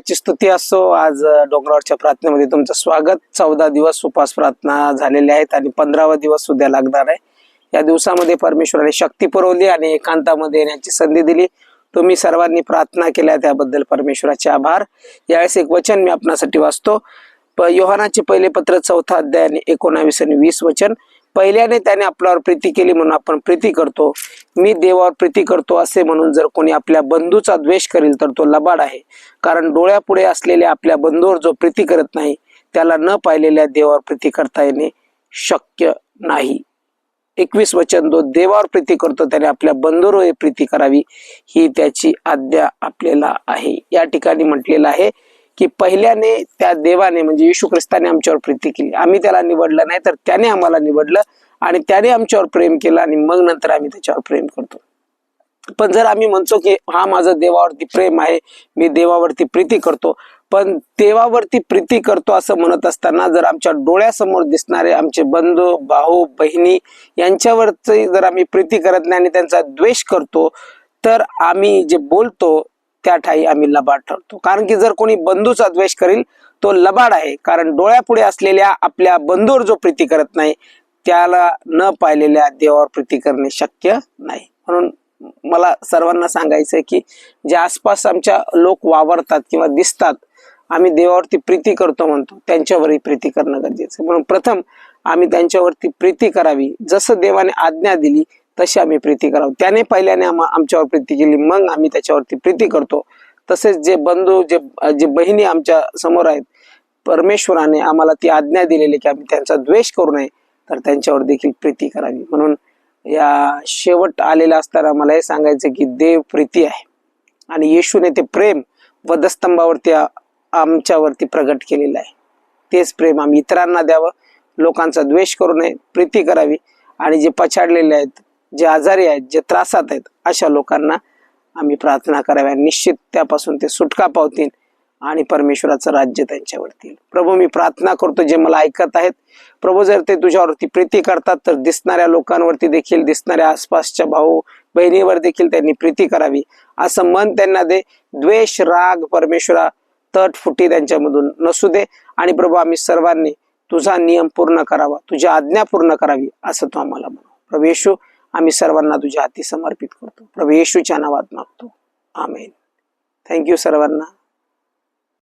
देवाची स्तुती असो. आज डोंगरावरच्या प्रार्थनेमध्ये तुमचं स्वागत. चौदा दिवस उपास प्रार्थना झालेल्या आहेत आणि पंधरावा दिवस सुद्धा लागणार आहे. या दिवसामध्ये परमेश्वराने शक्ती पुरवली आणि एकांतामध्ये येण्याची संधी दिली. तुम्ही सर्वांनी प्रार्थना केल्या त्याबद्दल परमेश्वराचे आभार. यावेळेस एक वचन मी आपणासाठी वाचतो. योहानाचे पहिले पत्र चौथा अध्याय आणि एकोणावीस आणि वीस वचन. पहिल्याने त्याने आपल्यावर प्रीती केली म्हणून आपण प्रीती करतो. मी देवावर प्रीती करतो असे म्हणून जर कोणी आपल्या बंधूचा द्वेष करील तर तो लबाड आहे. कारण डोळ्यापुढे असलेल्या आपल्या बंधूवर जो प्रीती करत नाही त्याला न पाहिलेल्या देवावर प्रीती करता येणे शक्य नाही. एकवीस वचन जो देवावर प्रीती करतो त्याने आपल्या बंधूवर प्रीती करावी ही त्याची आज्ञा आपल्याला आहे. या ठिकाणी म्हटलेलं आहे की पहिल्याने त्या देवाने म्हणजे येशू ख्रिस्ताने आमच्यावर प्रीती केली. आम्ही त्याला निवडलं नाही तर त्याने आम्हाला निवडलं आणि त्याने आमच्यावर प्रेम केलं आणि मग नंतर आम्ही त्याच्यावर प्रेम करतो. पण जर आम्ही म्हणतो की हा माझं देवावरती प्रेम आहे मी देवावरती प्रीती करतो पण देवावरती प्रीती करतो असं म्हणत असताना जर आमच्या डोळ्यासमोर दिसणारे आमचे बंधू भाऊ बहिणी यांच्यावरती जर आम्ही प्रीती करत नाही आणि त्यांचा द्वेष करतो तर आम्ही जे बोलतो त्या ठाई आम्ही लबाड ठरतो. कारण की जर कोणी बंधूचा द्वेष करील तो लबाड आहे. कारण डोळ्यापुढे असलेल्या आपल्या बंधूवर जो प्रीती करत नाही त्याला न पाहिलेल्या देवावर प्रीती करणे शक्य नाही. म्हणून मला सर्वांना सांगायचं आहे की जे आसपास आमच्या लोक वावरतात किंवा दिसतात आम्ही देवावरती प्रीती करतो म्हणतो त्यांच्यावरही प्रीती करणं गरजेचं आहे. म्हणून प्रथम आम्ही त्यांच्यावरती प्रीती करावी. जसं देवाने आज्ञा दिली तशी आम्ही प्रीती करावं. त्याने पहिल्याने आम्हा आमच्यावर प्रीती केली. मग आम्ही त्याच्यावरती प्रीती करतो. तसेच जे बंधू जे जे बहिणी आमच्यासमोर आहेत परमेश्वराने आम्हाला ती आज्ञा दिलेली की आम्ही त्यांचा द्वेष करू नये तर त्यांच्यावर देखील प्रीती करावी. म्हणून या शेवट आलेला असताना मला हे सांगायचं की देव प्रीती आहे. आणि येशूने ते प्रेम वधस्तंभावरती आमच्यावरती प्रगट केलेलं आहे. तेच प्रेम आम्ही इतरांना द्यावं. लोकांचा द्वेष करू नये प्रीती करावी. आणि जे पछाडलेले आहेत जे आजारी आहेत जे त्रासात आहेत अशा लोकांना आम्ही प्रार्थना कराव्या निश्चित त्यापासून ते सुटका पावतील आणि परमेश्वराचं राज्य त्यांच्यावरती प्रभू मी प्रार्थना करतो जे मला ऐकत आहेत. प्रभू जर ते तुझ्यावरती प्रीती करतात तर दिसणाऱ्या लोकांवरती देखील दिसणाऱ्या आसपासच्या भाऊ बहिणीवर देखील त्यांनी प्रीती करावी. असं मन त्यांना दे. द्वेष राग परमेश्वरा तट फुटी त्यांच्यामधून नसू दे. आणि प्रभू आम्ही सर्वांनी तुझा नियम पूर्ण करावा तुझी आज्ञा पूर्ण करावी असं तू आम्हाला म्हणू. प्रभू येशू आम्ही सर्वांना तुझ्या हाती समर्पित करतो. प्रभू येशूच्या नावात मागतो. आमेन. थँक्यू सर्वांना.